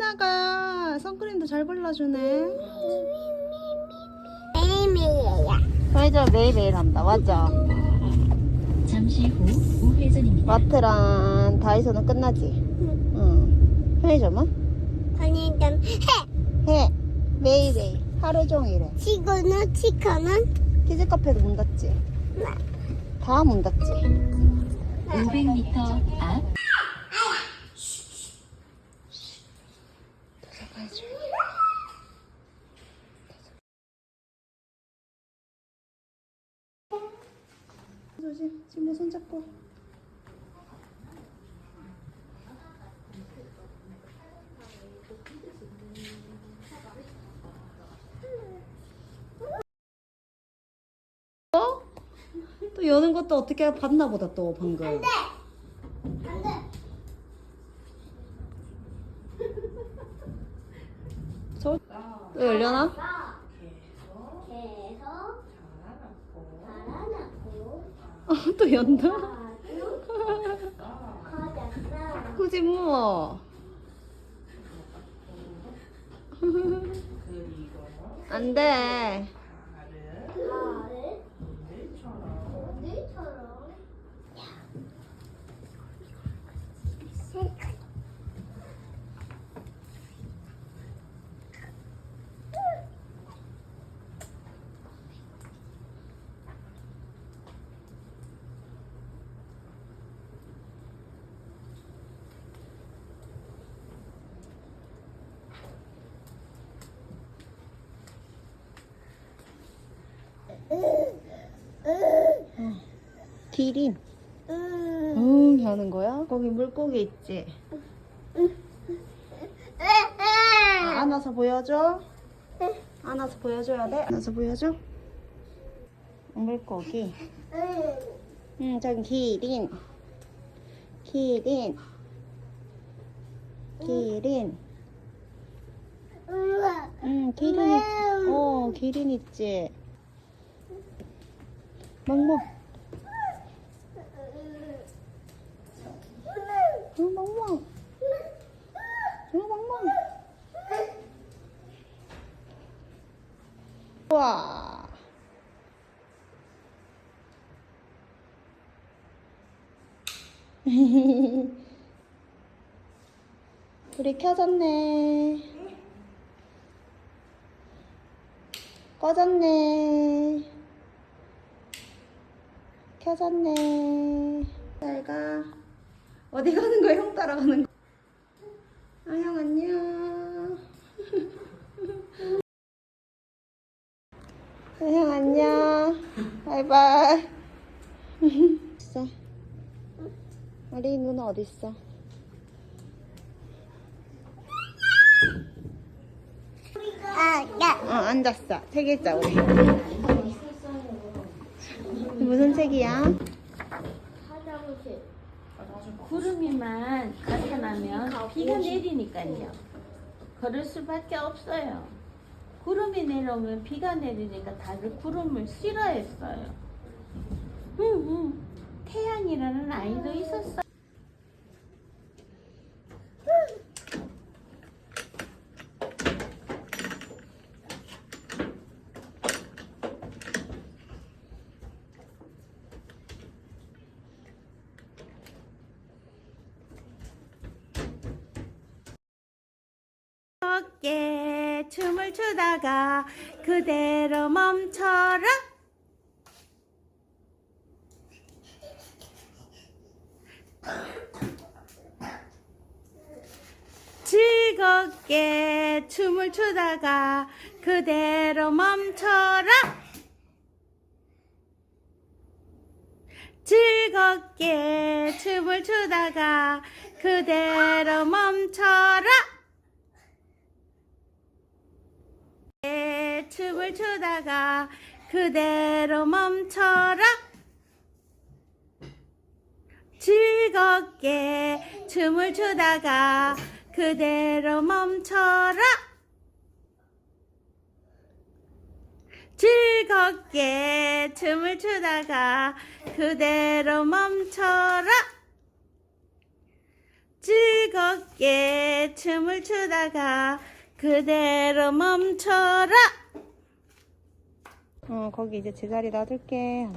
유나가 선크림도 잘 발라주네. 매일매일이야. 맞아 매일매일 한다 맞아. 잠시 후 우회전입니다. 마트랑 다이소는 끝나지. 응. 편의점은 편의점 해. 해 매일매일 하루 종일 해. 치고는 치커는 키즈 카페도 문 닫지. 다 문 닫지. 500m 앞 조심 친구 손잡고. 어? 또 여는 것도 어떻게 봤나 보다 또 방금. 안돼. 저, 또 열려나? 계속 달아놨고 어, 또 연다? 아주 커졌어. 굳이 뭐. 안 돼. 가을 오늘처럼 기린. 음. 응 하는 거야? 거기 물고기 있지? 아, 안아서 보여줘? 안아서 보여줘야 돼? 안아서 보여줘? 물고기. 응, 저기 기린. 기린. 기린. 응, 기린 있지. 어, 기린 있지. 멍멍. 와. 불이 켜졌네. 꺼졌네. 켜졌네. 잘 가. 어디 가는 거야? 형 따라가는 거. 아, 형 안녕. 아, 형 안녕. 바이바이. 있어. 우리 누나 어디 있어? 아, 야. 어, 앉았어. 책 읽자, 우리. 무슨 책이야? 구름이만 나타나면 비가 내리니까요. 걸을 수밖에 없어요. 구름이 내려오면 비가 내리니까 다들 구름을 싫어했어요. 응, 응. 태양이라는 아이도 있었어요. 춤을 추다가 그대로 멈춰라. 즐겁게 춤을 추다가 그대로 멈춰라. 즐겁게 춤을 추다가 그대로 멈춰라 에, 춤을 추다가 그대로 멈춰라. 즐겁게 춤을 추다가 그대로 멈춰라. 즐겁게 춤을 추다가 그대로 멈춰라. 즐겁게 춤을 추다가 그대로 멈춰라. 어 거기 이제 제자리 놔둘게.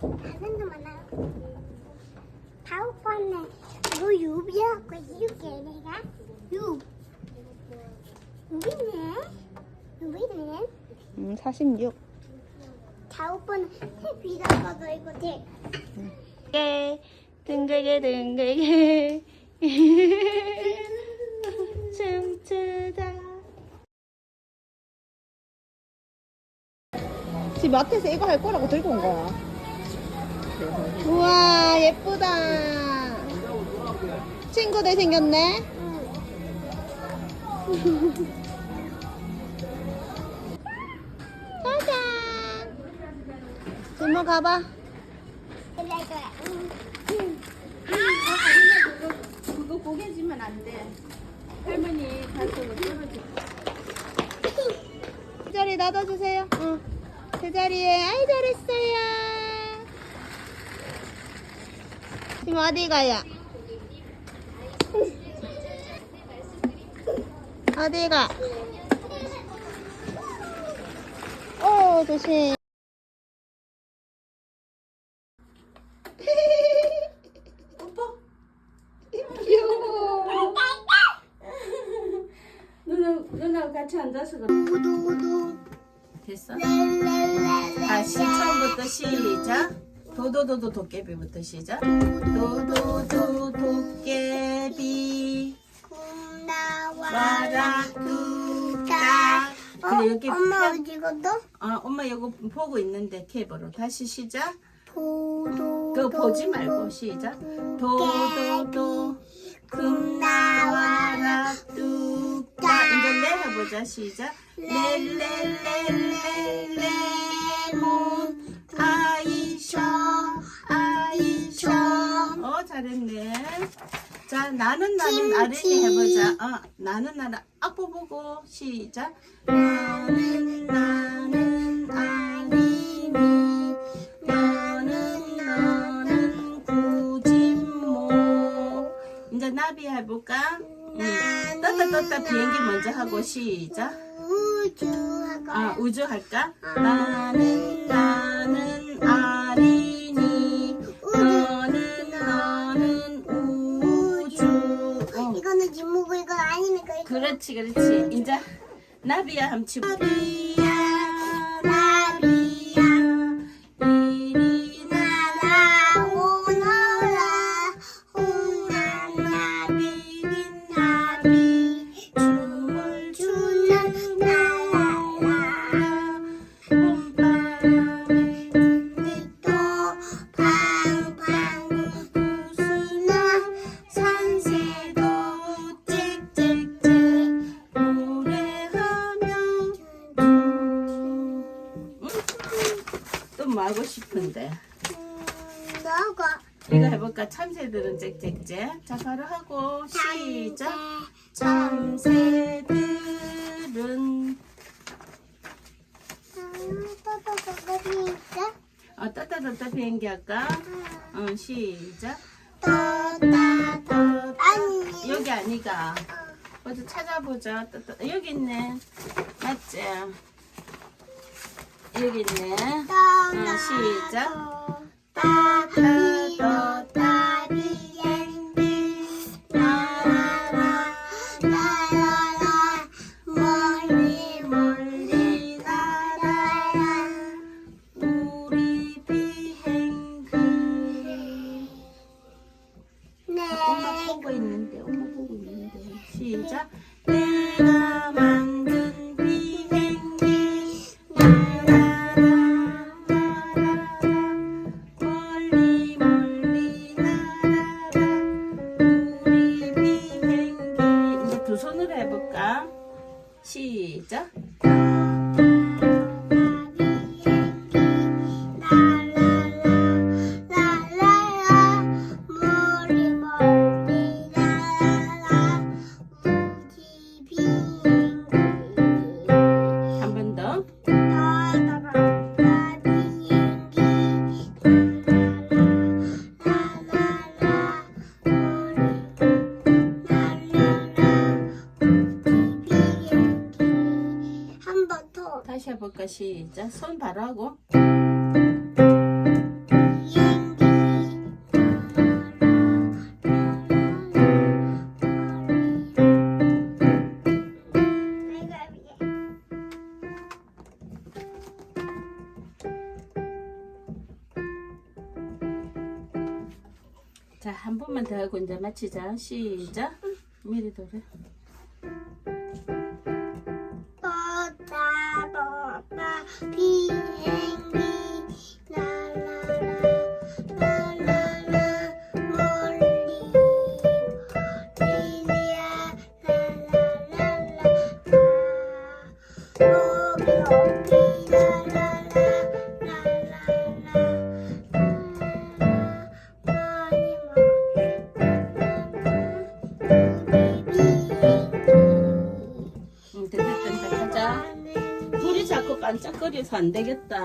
다른 많아요. 다음번에 뭐 유비하고 이렇게 내가 유 유비네 유비네 음 46. 와서 이거 돼. 게 둥글게 둥글게 춤추다. 지금 마트에서 이거 할 거라고 들고 온 거야. 우와 예쁘다. 친구들 생겼네. 가봐. 그거 고개 지면 안 돼. 할머니 발톱을 떨어져. 제자리 놔둬주세요. 응. 제자리에 아이 잘했어요. 지금 어디 가요? 어디 가? 오 조심. 누나 같이 앉아서 그래. 됐어? 다시 처음부터 시작. 도도도도 도깨비부터 시작. 도도도 도깨비 와라 뚜까. 그래 여기 엄마 편- 어디 갔어? 아 엄마 이거 보고 있는데 캡으로 다시 시작. 도도 그거 보지 말고 시작. 도도도 금 나와라 뚜까. 이제 레 해보자 시작. 레레레레레몬 아이쇼 아이쇼. 어 잘했네. 자 나는 나는 아린이 해보자. 어 나는 나는 악보 보고 시작. 나는 나 나비 해볼까? 응. 떴다 떴다. 비행기 먼저 하고 시작. 우주 하고. 아 우주 할까? 나는 나는 아린이. 너는 너는 우주. 어. 이거는 지무고 이거 아니니까 이거. 그렇지 그렇지. 이제 나비야 함치 나비 하고 싶은데. 너가. 이거 해볼까? 참새들은 짹짹짹 자 바로 하고 시작. 참새들은? 어, 따따따따 비행기 할까? 어, 시작. 또따또 아니. 여기 아니가. 어디 찾아보자. 따따 여기 있네. 맞지? 여기 있네 어, 시작 따따 해볼까? 시작. 손 바로 하고. 자 한 번만 더 하고 이제 마치자. 시작. 미리 돌아 안 되겠다